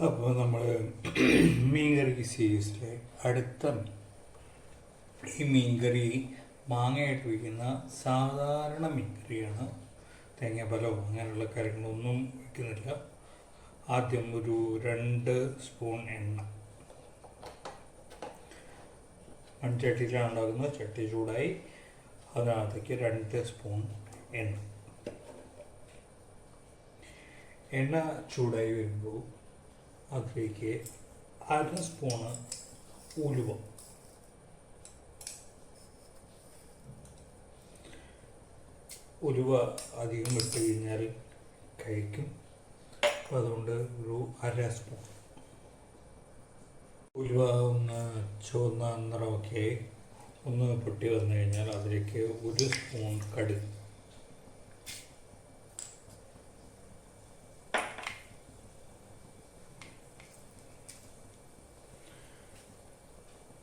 അപ്പോൾ നമ്മൾ മീൻകറി സീരീസിലെ അടുത്ത. ഈ മീൻകറി മാങ്ങയായിട്ട് വയ്ക്കുന്ന സാധാരണ മീൻകറിയാണ്. തേങ്ങാപ്പലോ അങ്ങനെയുള്ള കാര്യങ്ങളൊന്നും വയ്ക്കുന്നില്ല ആദ്യം ഒരു രണ്ട് സ്പൂൺ എണ്ണ. മൺചട്ടിയിലാണ് ഉണ്ടാക്കുന്നത് ചട്ടി ചൂടായി അതിനകത്തേക്ക് രണ്ട് സ്പൂൺ എണ്ണ. എണ്ണ ചൂടായി വരുമ്പോൾ അതിലേക്ക് അര സ്പൂണ് ഉലുവ. ഉലുവ അധികം ഇട്ട് കഴിഞ്ഞാൽ കഴിക്കും. അപ്പോൾ അതുകൊണ്ട് ഒരു അര സ്പൂൺ ഉലുവ ഒന്ന് ചുവന്ന നിറമൊക്കെ ഒന്ന് പൊട്ടി വന്നു കഴിഞ്ഞാൽ അതിലേക്ക് ഒരു സ്പൂൺ കടുക്.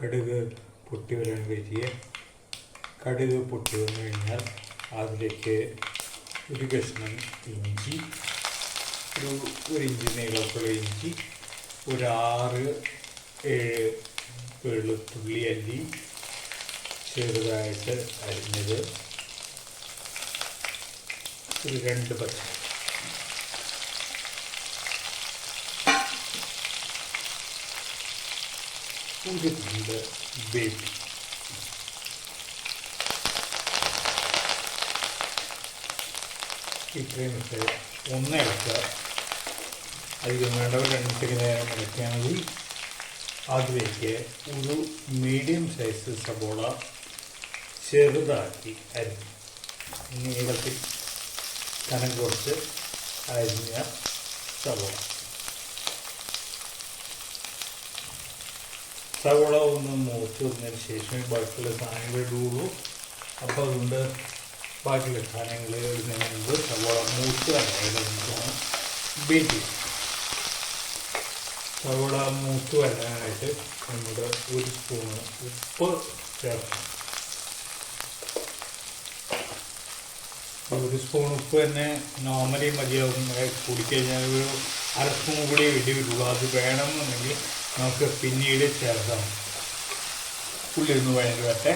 കടുക് പൊട്ടി വരാൻ കഴിക്കുക കടുക് പൊട്ടി വന്നു കഴിഞ്ഞാൽ അതിലേക്ക് ഒരു കഷ്ണം ഇഞ്ചി ഒരു ഒരു ഇഞ്ചി നീളത്തുള്ള ഇഞ്ചി ഒരു ആറ് ഏഴ് വെളുത്തുള്ളി അല്ലി ചെറുതായിട്ട് അരിഞ്ഞത് ഒരു രണ്ട് പച്ച തുണ്ട് ബേബി ഇത്രയും ഇട്ട് ഒന്ന് ഇളക്കുക അധികം വേണ്ടവർ ഒരു രണ്ട് നേരം ഇളക്കിയാൽ മതി അതിലേക്ക് ഒരു മീഡിയം സൈസ് സബോള ചെറുതാക്കി അരിഞ്ഞു നീളത്തിൽ കനം കുറച്ച് അരിഞ്ഞ സബോള സവോള ഒന്ന് മൂത്ത് വന്നതിന് ശേഷമേ ബാക്കിയുള്ള സാധനങ്ങൾ ഇടുകയുള്ളൂ. അപ്പോൾ അതുകൊണ്ട് ബാക്കിയുള്ള സാധനങ്ങൾ ഇടുന്നതിന് മുമ്പ് സവോള മൂത്ത് വരാനായിട്ട് ബീറ്റ് ചെയ്യും. സവോള മൂത്ത് വരാനായിട്ട് നമ്മുടെ ഒരു സ്പൂണ് ഉപ്പ് ചേർക്കണം. ഒരു സ്പൂൺ ഉപ്പ് തന്നെ നോർമലി മതിയാവും. കൂടിക്കഴിഞ്ഞാൽ ഒരു അര സ്പൂൺ കൂടി വേണ്ടി വരുള്ളൂ അത് വേണമെന്നുണ്ടെങ്കിൽ നമുക്ക് പിന്നീട് ചേർക്കാം. ഉള്ളി ഒന്ന് വഴഞ്ഞു വരട്ടെ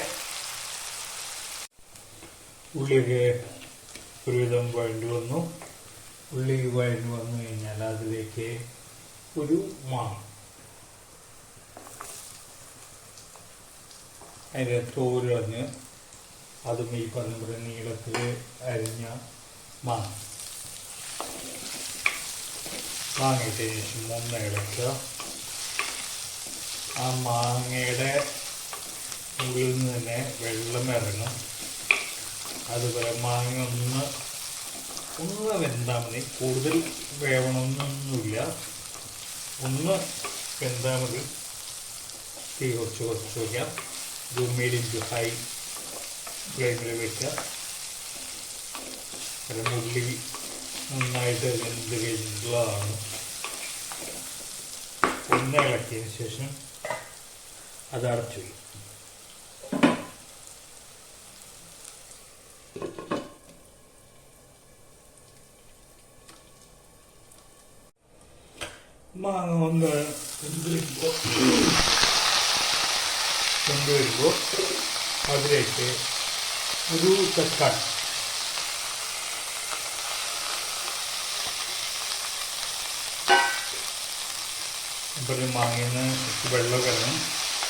ഉള്ളിയൊക്കെ ഒരുവിധം വഴി വന്നു. ഉള്ളി വഴി വന്നു കഴിഞ്ഞാൽ അതിലേക്ക് ഒരു മാങ്ങ അതിന്റെ തോരഞ്ഞ് അതും ഈ പറഞ്ഞ നീളത്തിൽ അരിഞ്ഞ മാങ്ങ മാങ്ങയിട്ടതിന് ശേഷം ഒന്ന് ഇളക്കുക. ആ മാങ്ങയുടെ മുകളിൽ നിന്ന് തന്നെ വെള്ളം ഇറങ്ങും. അതുപോലെ മാങ്ങ ഒന്ന് ഒന്ന് വെന്താൽ മതി. കൂടുതൽ വേവണമെന്നൊന്നുമില്ല ഒന്ന് വെന്താൽ മതി. തീ കുറച്ച് കുറച്ച് വയ്ക്കാം ടു ഹൈ ഫ്ലെയിമിൽ വെക്കുക കാരണം ഉള്ളി നന്നായിട്ട് വെന്ത് കഴിഞ്ഞിട്ടുള്ളതാണ് ഒന്ന് ഇളക്കിയതിന് ശേഷം അത് അടച്ചു മാങ്ങ ഒന്ന് വെന്ത് വരുമ്പോൾ അതിലേക്ക് ഒരു തക്കാളി. മാങ്ങയിൽ നിന്ന് വെള്ളം ഇറങ്ങും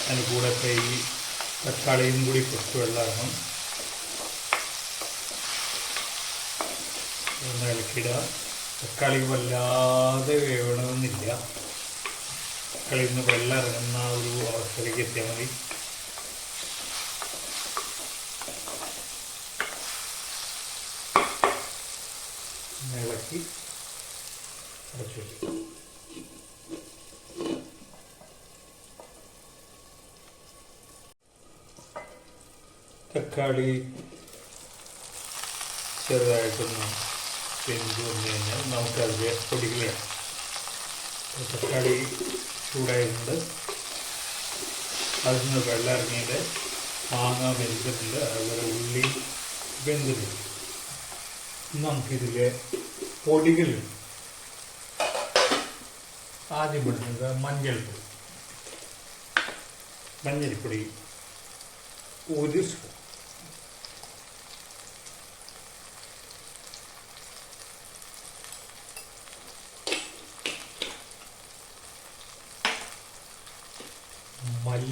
അതിന് കൂടെ ഈ തക്കാളിയും കൂടി കുറച്ച് വെള്ളമാകണം ഒന്ന് ഇളക്കിയിടുക. തക്കാളി വല്ലാതെ വേവണമെന്നില്ല. തക്കാളിയിൽ നിന്ന് വെള്ളം ഇറങ്ങുന്ന ഒരു അവസ്ഥയിലേക്ക് എത്തിയാൽ മതി. ഇളക്കി അടച്ചു വയ്ക്കും തക്കാളി ചെറുതായിട്ടൊന്ന് വെന്ത് വന്നു കഴിഞ്ഞാൽ നമുക്ക് അത് പൊടികളിടാം തക്കാളി ചൂടായിട്ടുണ്ട്. അതിൽ നിന്ന് വെള്ളം ഇറങ്ങിയിട്ട് മാങ്ങ വെന്തിട്ടുണ്ട് അതുപോലെ ഉള്ളി വെന്തിട്ടുണ്ട്. നമുക്കിതിലെ പൊടികളുണ്ട് ആദ്യം ഇടുന്നത് മഞ്ഞൾപ്പൊടി മഞ്ഞൾപ്പൊടി ഒരു സ്പൂൺ.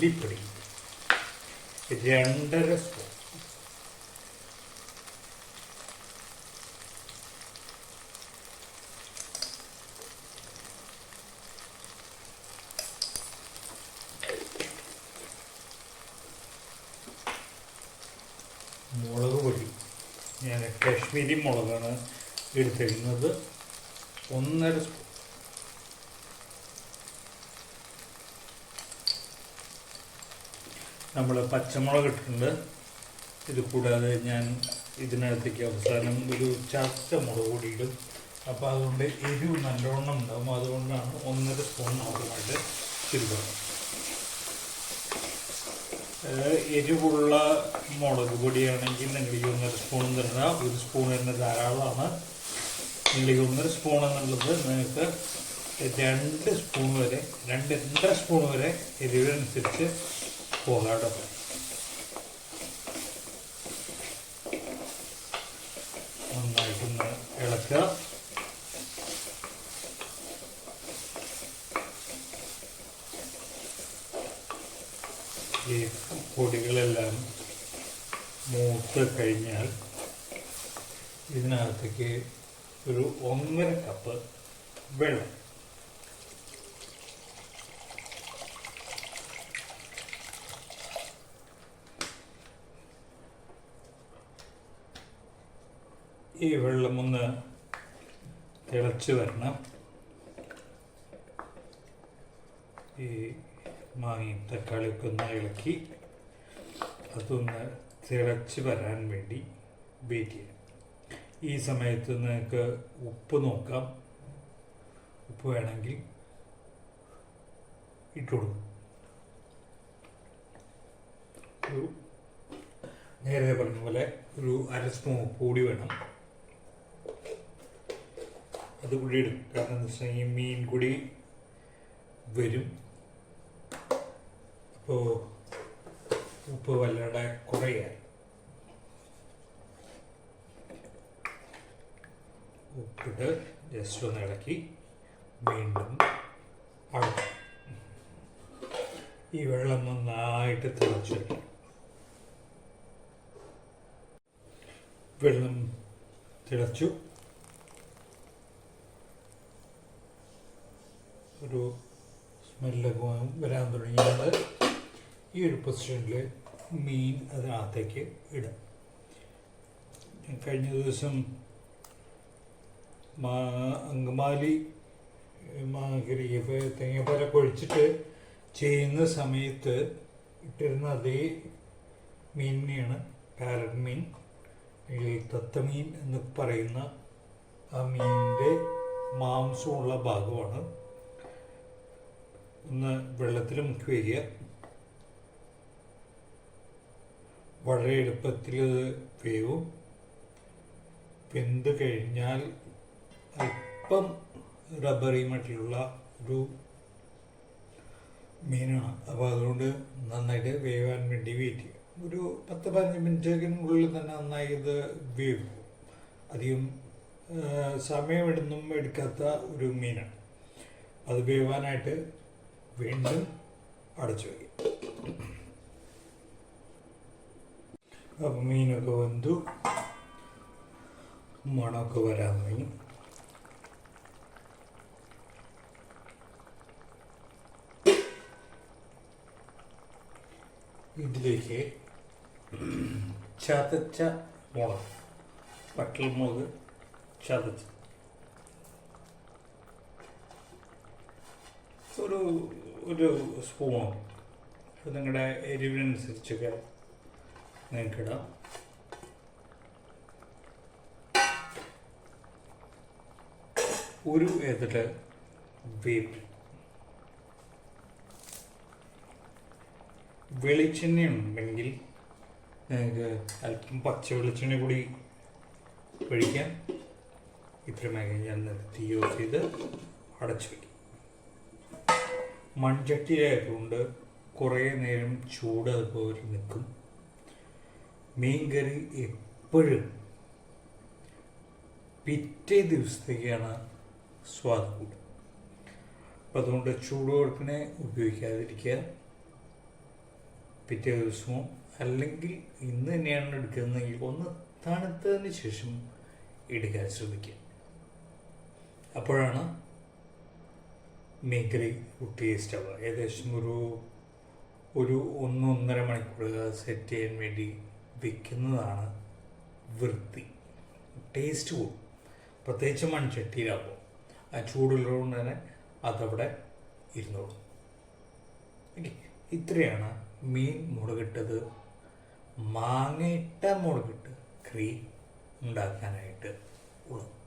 മല്ലിപ്പൊടി രണ്ടര സ്പൂൺ. മുളക് പൊടി. ഞാൻ കാശ്മീരി മുളകാണ് എടുത്തിരുന്നത്. ഒന്നര സ്പൂൺ. നമ്മൾ പച്ചമുളക് ഇട്ടിട്ടുണ്ട് ഇത് കൂടാതെ ഞാൻ ഇതിനകത്തേക്ക് അവസാനം ഒരു ചർച്ച മുളക് കൂടി ഇടും. അപ്പോൾ അതുകൊണ്ട് എരിവ് നല്ലോണം ഉണ്ടാകും അതുകൊണ്ടാണ് ഒന്നര സ്പൂൺ മാത്രമായിട്ട് തിരുവണം എരിവുള്ള മുളക് പൊടിയാണെങ്കിൽ നിങ്ങൾ ഈ ഒന്നര സ്പൂൺ തരുന്ന ഒരു സ്പൂൺ തന്നെ ധാരാളമാണ്. നിങ്ങൾ ഈ ഒന്നര സ്പൂൺ എന്നുള്ളത് നിങ്ങൾക്ക് രണ്ട് സ്പൂൺ വരെ രണ്ട് രണ്ടര സ്പൂൺ വരെ എരിവിനനുസരിച്ച് പോകാട്ടോ നന്നായിട്ടൊന്ന് ഇളക്കുക. ഈ പൊടികളെല്ലാം മൂത്ത് കഴിഞ്ഞാൽ ഇതിനകത്തേക്ക് ഒരു ഒന്നര കപ്പ് വെള്ളം ഈ വെള്ളം ഒന്ന് തിളച്ച് വരണം. ഈ മാങ്ങയും തക്കാളിയൊക്കെ ഒന്ന് ഇളക്കി അതൊന്ന് തിളച്ച് വരാൻ വേണ്ടി വെയിറ്റ് ചെയ്യാം. ഈ സമയത്ത് നിങ്ങൾക്ക് ഉപ്പ് നോക്കാം. ഉപ്പ് വേണമെങ്കിൽ ഇട്ടുകൊടുക്കും നേരത്തെ പറഞ്ഞ പോലെ ഒരു അര സ്പൂൺ ഉപ്പ് കൂടി വേണം. അത് കൂടി ഇടും കാരണം എന്താ വെച്ചാൽ ഈ മീൻ കൂടി വരും. അപ്പോൾ ഉപ്പ് വല്ലാതെ കുറയാൻ. ഉപ്പിട്ട് ജസ്റ്റ് ഒന്ന് ഇളക്കി വീണ്ടും അടക്കും ഈ വെള്ളം നന്നായിട്ട് തിളച്ചു വെള്ളം തിളച്ചു. ഒരു സ്മെല്ലൊക്കെ വരാൻ തുടങ്ങിയാൽ ഈ ഒരു പൊസിഷനിൽ മീൻ അതിനകത്തേക്ക് ഇടാം. കഴിഞ്ഞ ദിവസം മാ അങ്കമാലി മാഗരി തേങ്ങാപ്പാലൊക്കെ കൊഴിച്ചിട്ട് ചെയ്യുന്ന സമയത്ത് ഇട്ടിരുന്ന അതേ മീനിനെയാണ് പാരറ്റ് മീൻ അല്ലെങ്കിൽ തത്തമീൻ എന്ന് പറയുന്ന ആ മീനിന്റെ മാംസമുള്ള ഭാഗമാണ് ഒന്ന് വെള്ളത്തിൽ മുക്കി വയ്ക്കുക. വളരെ എളുപ്പത്തിൽ വേവും. വെന്ത് കഴിഞ്ഞാൽ അല്പം റബ്ബറിയുമായിട്ടുള്ള ഒരു മീനാണ്. അപ്പോൾ അതുകൊണ്ട് നന്നായിട്ട് വേവാൻ വേണ്ടി വെയിറ്റ് ചെയ്യുക. ഒരു പത്ത് പതിനഞ്ച് മിനിറ്റിനുള്ളിൽ തന്നെ നന്നായി ഇത് വേവും. അധികം സമയമെടുന്നും എടുക്കാത്ത ഒരു മീനാണ്. അത് വേവാനായിട്ട് വീണ്ടും അടച്ചു വയ്ക്കും. അപ്പം മീനൊക്കെ വെന്തു. മണമൊക്കെ വരാൻ തുടങ്ങി. ഇതിലേക്ക് ചതച്ച മുളക് പട്ടൽ മുളക് ചതച്ച് ഒരു ഒരു സ്പൂൺ നിങ്ങളുടെ എരിവിനനുസരിച്ചൊക്കെ നിങ്ങൾക്കിടാം ഒരു ഏതിട്ട് വേപ്പ്. വെളിച്ചെണ്ണ ഉണ്ടെങ്കിൽ നിങ്ങൾക്ക് അല്പം പച്ച വെളിച്ചെണ്ണ കൂടി ഒഴിക്കാം. ഇത്രയും ഞാൻ തീ ഓഫ് ചെയ്ത് അടച്ചു വയ്ക്കും. മൺചട്ടിയിലായതുകൊണ്ട് കുറേ നേരം ചൂട് അതുപോലെ നിൽക്കും. മീൻകറി എപ്പോഴും പിറ്റേ ദിവസത്തേക്കാണ് സ്വാദ് കൂടുക. അപ്പം അതുകൊണ്ട് ചൂടുവെടുപ്പിനെ ഉപയോഗിക്കാതിരിക്കുക. പിറ്റേ ദിവസമോ അല്ലെങ്കിൽ ഇന്ന് തന്നെയാണ് എടുക്കുന്നതെങ്കിൽ ഒന്ന് തണുത്തതിന് ശേഷം എടുക്കാൻ ശ്രമിക്കുക. അപ്പോഴാണ് മീൻകറി ടേസ്റ്റ് ആവുക ഏകദേശം ഒരു ഒരു ഒന്ന് ഒന്നര മണിക്കൂർ സെറ്റ് ചെയ്യാൻ വേണ്ടി വെക്കുന്നതാണ് വൃത്തി. ടേസ്റ്റ് കൂടും. പ്രത്യേകിച്ച് മൺചട്ടിയിലാകുമ്പോൾ ആ ചൂടുള്ളതുകൊണ്ട് തന്നെ അതവിടെ ഇരുന്നോളും. ഇത്രയാണ് മീൻ മുളകിട്ടത് മാങ്ങയിട്ട മുളകിട്ട് കറി ഉണ്ടാക്കാനായിട്ട് ഉള്ളത്.